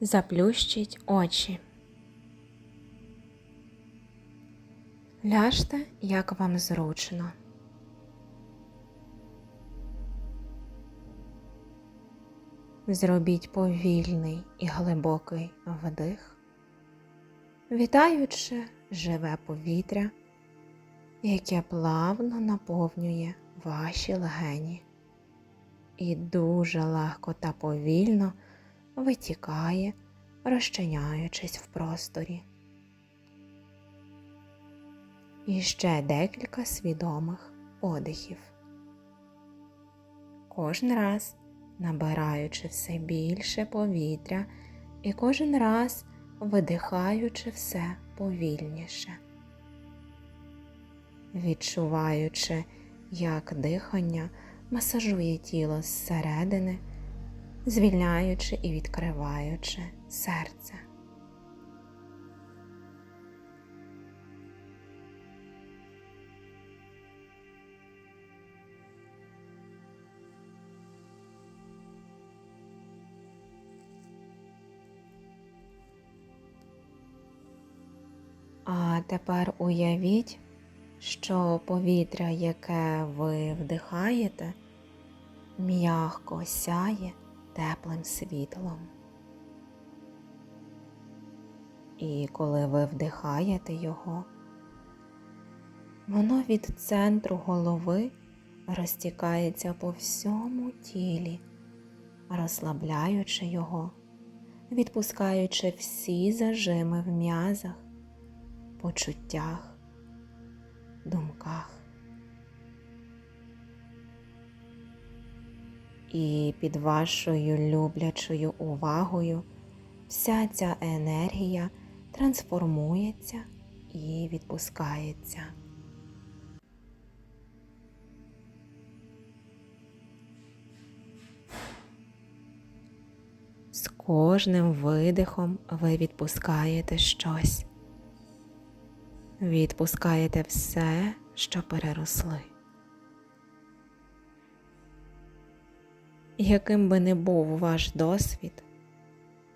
Заплющіть очі. Ляжте, як вам зручно. Зробіть повільний і глибокий вдих, вітаючи живе повітря, яке плавно наповнює ваші легені і дуже легко та повільно витікає, розчиняючись в просторі. І ще декілька свідомих подихів. Кожен раз набираючи все більше повітря і кожен раз видихаючи все повільніше, відчуваючи, як дихання масажує тіло зсередини, звільняючи і відкриваючи серце. А тепер уявіть, що повітря, яке ви вдихаєте, м'ягко сяє теплим світлом. І коли ви вдихаєте його, воно від центру голови розтікається по всьому тілі, розслабляючи його, відпускаючи всі зажими в м'язах, почуттях, думках. І під вашою люблячою увагою вся ця енергія трансформується і відпускається. З кожним видихом ви відпускаєте щось. Відпускаєте все, що переросли. Яким би не був ваш досвід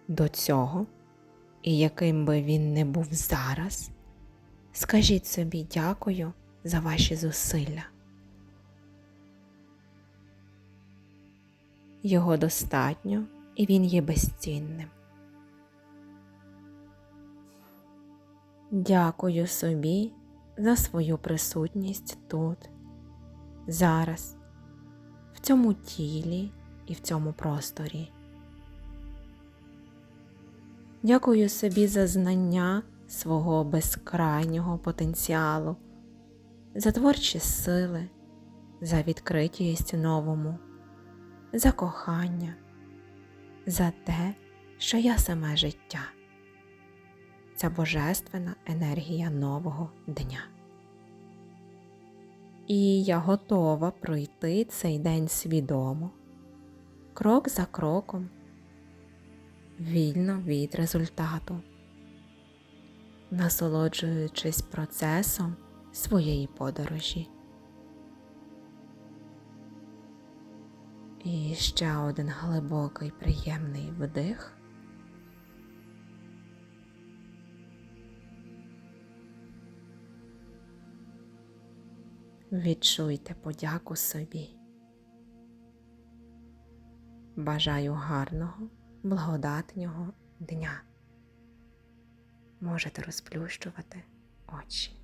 до цього, і яким би він не був зараз, скажіть собі дякую за ваші зусилля. Його достатньо і він є безцінним. Дякую собі за свою присутність тут, зараз, в цьому тілі і в цьому просторі. Дякую собі за знання свого безкрайнього потенціалу, за творчі сили, за відкритість новому, за кохання, за те, що я саме життя ця божественна енергія нового дня. І я готова пройти цей день свідомо, крок за кроком, вільно від результату, насолоджуючись процесом своєї подорожі. І ще один глибокий приємний вдих. Відчуйте подяку собі. Бажаю гарного, благодатнього дня. Можете розплющувати очі.